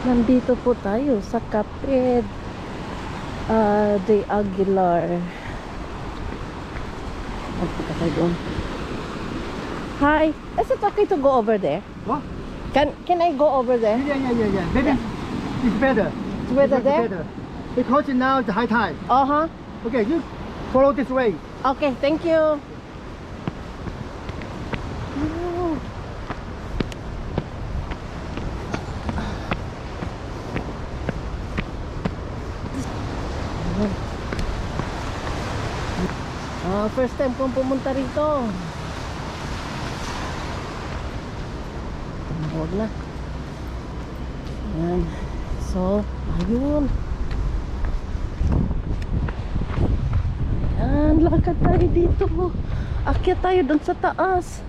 Nandito po tayo sa Caped uh, de Aguilar. Magpunta tayo doon. Hi, is it okay to go over there? What? Can can I go over there? Yeah, yeah, yeah, yeah. Maybe it's better. It's better It's there? better. Because now it's high tide. Uh-huh. Okay, you follow this way. Okay, thank you. Ah, first time kong pumunta rito. Huwag na. Ayan. So, ayun. Ayan, lakad tayo dito. Akyat tayo doon sa taas.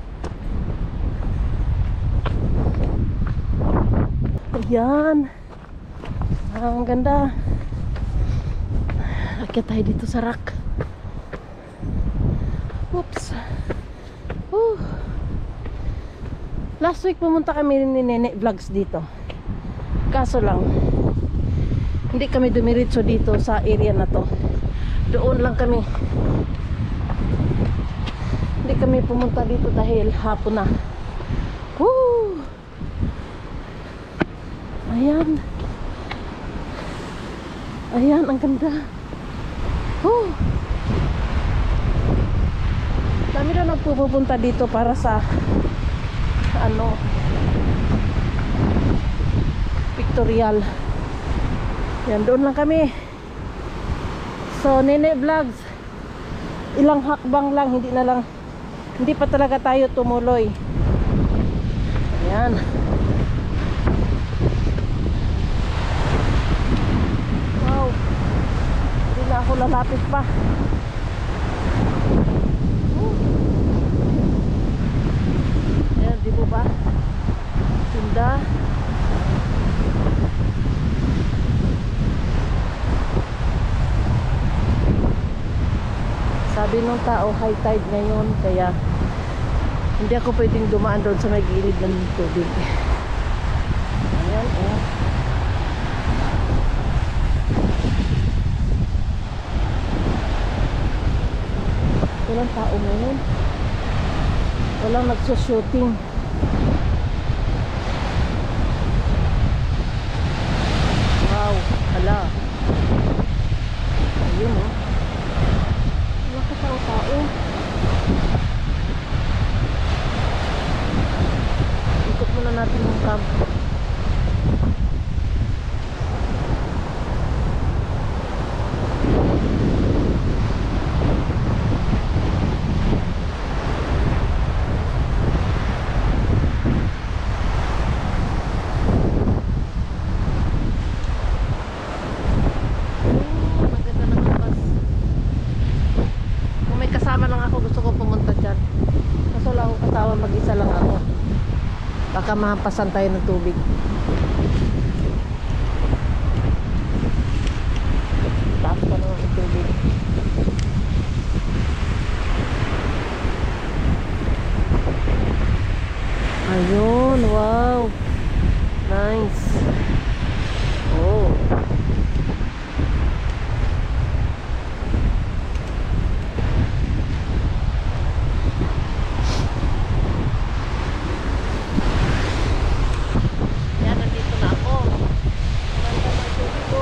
Ayan. Ah, Ang ganda. Akyat tayo dito sa rock. Oops. Whew. Last week pumunta kami ni Nene Vlogs dito. Kaso lang, hindi kami dumiritso dito sa area na to. Doon lang kami. Hindi kami pumunta dito dahil hapon na. Woo! Ayan. Ayan, ang ganda. Woo! Dami na nagpupunta dito para sa ano pictorial. Yan, doon lang kami. So, Nene Vlogs, ilang hakbang lang, hindi na lang, hindi pa talaga tayo tumuloy. Ayan. Wow. Hindi na ako lalapit pa. Woo. Ayan, di mo ba? Ganda. Sabi nung tao, high tide ngayon, kaya hindi ako pwedeng dumaan doon sa may gilid ng tubig. Ayan, oh. Walang tao ngayon. Walang nagsushooting. Wow, hala. Ayun, oh. Ako, gusto ko pumunta dyan. Kaso lang ako kasama, mag-isa lang ako. Baka mahampasan tayo ng tubig. Taas pa naman ang tubig. Ayun, wow. Nice. Oh. Yan, nandito na ako. Ganda ng tubig ko.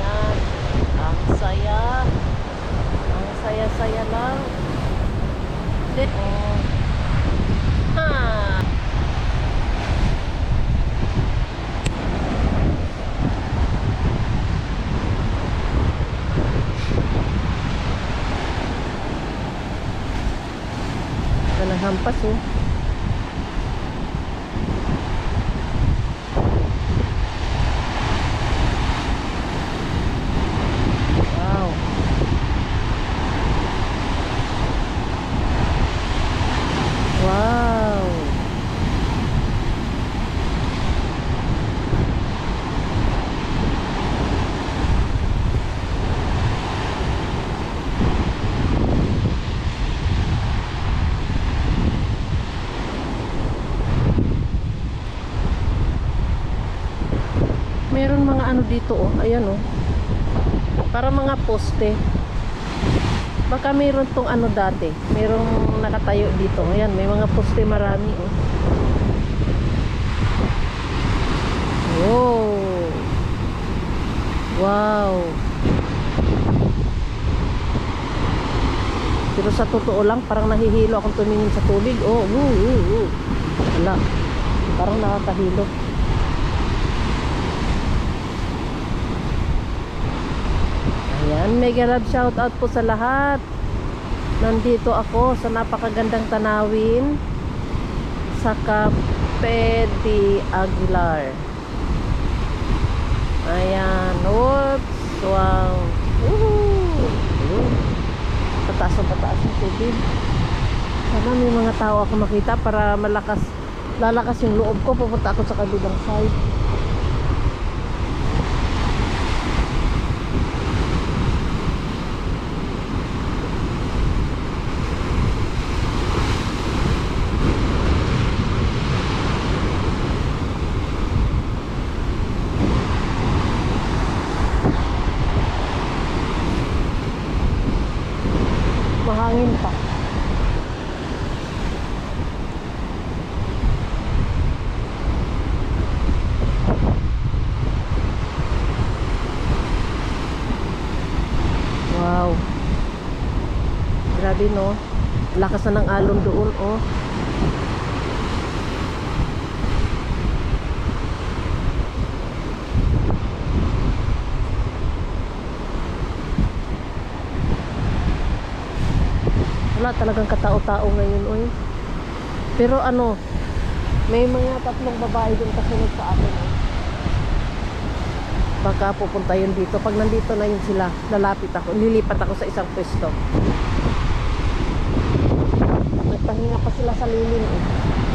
Yan. Ang saya. Ang saya-saya lang. Oh. Ha. Ito hampas oh. Wow. Meron mga ano dito oh. Ayan oh. Para mga poste. Baka meron tong ano dati. Merong nakatayo dito. Ayan, may mga poste marami oh. Wow. Wow. Pero sa totoo lang, parang nahihilo akong tumingin sa tubig. Oh, woo, woo, woo. Wala. Parang nakakahilo. Ayan, mega love shout out po sa lahat. Nandito ako sa napakagandang tanawin sa Cafe de Aguilar. Ayan, oops, wow. Woohoo! Pataas ang pataas ng tubig. Sana may mga tao ako makita para malakas, lalakas yung loob ko. Pupunta ako sa kabilang side. Mahangin pa. Wow. Grabe no. Lakas na ng alon doon oh. Wala talagang katao-tao ngayon oy. Pero ano, may mga tatlong babae din kasunod sa akin. Oh. Baka pupunta yun dito. Pag nandito na yun sila, lalapit ako. Lilipat ako sa isang pwesto. Kanina pa sila sa lilim eh.